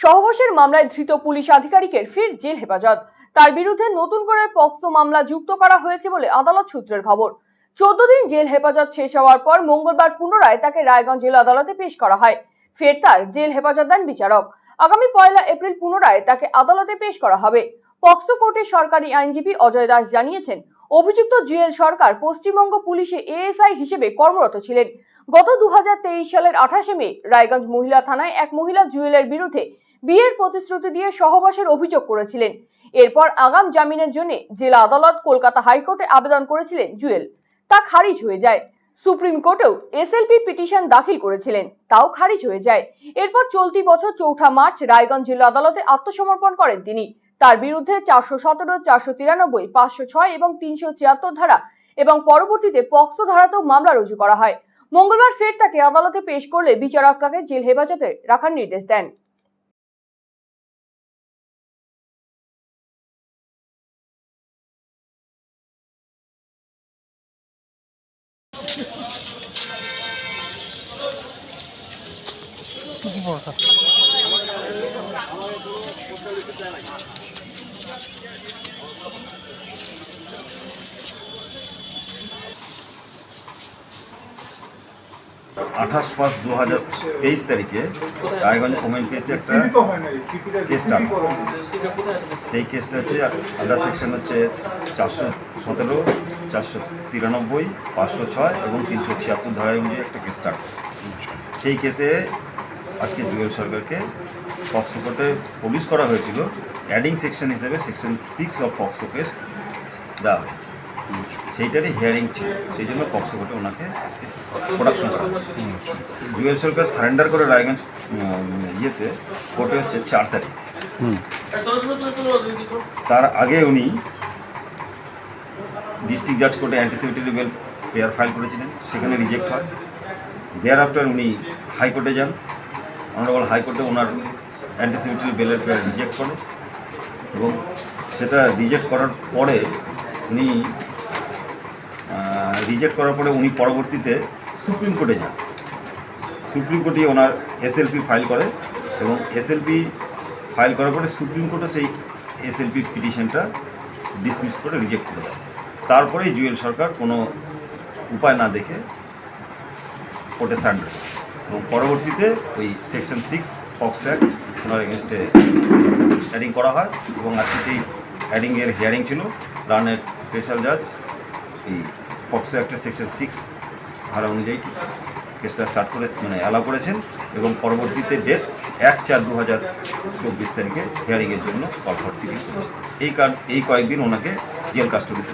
সহবাসের মামলায় ধৃত পুলিশ আধিকারিকের ফের জেল হেফাজত। তার বিরুদ্ধে নতুন করে পক্সো মামলা যুক্ত করা হয়েছে বলে আদালত সূত্রের খবর। চোদ্দ দিন জেল হেফাজত শেষ হওয়ার পর মঙ্গলবার পুনরায় তাকে রায়গঞ্জ জেল আদালতে পেশ করা হয়। ফের তার জেল হেফাজত দেন বিচারক। আগামী পয়লা এপ্রিল পুনরায় তাকে আদালতে পেশ করা হবে। পক্সো কোর্টের সরকারি আইনজীবী অজয় দাস জানিয়েছেন, অভিযুক্ত জুয়েল সরকার পশ্চিমবঙ্গ পুলিশে এএসআই হিসেবে কর্মরত ছিলেন। গত দু হাজার তেইশ সালের আঠাশে মে রায়গঞ্জ মহিলা থানায় এক মহিলা জুয়েলের বিরুদ্ধে বিয়ের প্রতিশ্রুতি দিয়ে সহবাসের অভিযোগ করেছিলেন। এরপর আগাম জামিনের জন্য জেলা আদালত কলকাতা হাইকোর্টে আবেদন করেছিলেন জুয়েল। তা খারিজ হয়ে যায়। সুপ্রিম কোর্টেও এসএলপি পিটিশন দাখিল করেছিলেন। তাও খারিজ হয়ে যায়। এরপর চলতি বছর চৌঠা মার্চ রায়গঞ্জ জেলা আদালতে আত্মসমর্পণ করেন তিনি। তার বিরুদ্ধে চারশো সতেরো, চারশো তিরানব্বই, পাঁচশো ছয় এবং তিনশো ছিয়াত্তর ধারা এবং পরবর্তীতে পক্সো ধারাতেও মামলা রুজু করা হয়। মঙ্গলবার ফের তাকে আদালতে পেশ করলে বিচারক তাকে জেল হেফাজতে রাখার নির্দেশ দেন। আঠাশ পাঁচ দু হাজার তেইশ তারিখে রায়গঞ্জ ওমেন কেসে একটা কেসটা। সেই কেসটা হচ্ছে আন্ডার সেকশন হচ্ছে চারশো সতেরো চারশো তিরানব্বই পাঁচশো ছয় এবং তিনশো ছিয়াত্তর ধারায় অনুযায়ী একটা কেস স্টার্ট সেই কেসে আজকে জুয়েল সরকারকে পক্সো কোর্টে পুলিশ করা হয়েছিল। অ্যাডিং সেকশন হিসেবে section six of POCSO case দেওয়া হয়েছে। সেইটারই হিয়ারিং ছিল। সেই জন্য পক্সো কোর্টে ওনাকে আজকে প্রোডাকশন করা হয়েছে। জুয়েল সরকার সারেন্ডার করে রায়গঞ্জ ইয়েতে কোর্টে হচ্ছে চার তারিখ। তার আগে উনি ডিস্ট্রিক্ট জাজ কোর্টে অ্যান্টিসিপেটরি বেল পেয়ার ফাইল করেছিলেন, সেখানে রিজেক্ট হয়। দেয়ার আফটার উনি হাইকোর্টে যান। অনারেবল হাইকোর্টে ওনার অ্যান্টিসিপেটরি বেলের পেয়ার রিজেক্ট করে এবং সেটা রিজেক্ট করার পরে উনি রিজেক্ট করার পরে উনি পরবর্তীতে সুপ্রিম কোর্টে যান। সুপ্রিম কোর্টে ওনার এসএলপি ফাইল করে এবং এসএলপি ফাইল করার পরে সুপ্রিম কোর্টও সেই এসএলপি পিটিশনটা ডিসমিস করে রিজেক্ট করে দেয়। তারপরে জুয়েল সরকার কোনো উপায় না দেখে কোর্টে সারেন্ডার এবং পরবর্তীতে ওই সেকশন সিক্স পক্স অ্যাক্ট ওনার এগেনস্টে অ্যাডিং করা হয় এবং আজকে সেই অ্যাডিংয়ের হিয়ারিং ছিল রানের স্পেশাল জাজ এই পক্সো অ্যাক্টের সেকশন সিক্স ধারা অনুযায়ী কেসটা স্টার্ট করে মানে অ্যালাউ করেছেন এবং পরবর্তীতে ডেট এক চার দু হাজার চব্বিশ তারিখে হিয়ারিংয়ের জন্য কল ফর সিটিং এই কার, এই কয়েকদিন ওনাকে জেল কাস্টডিতে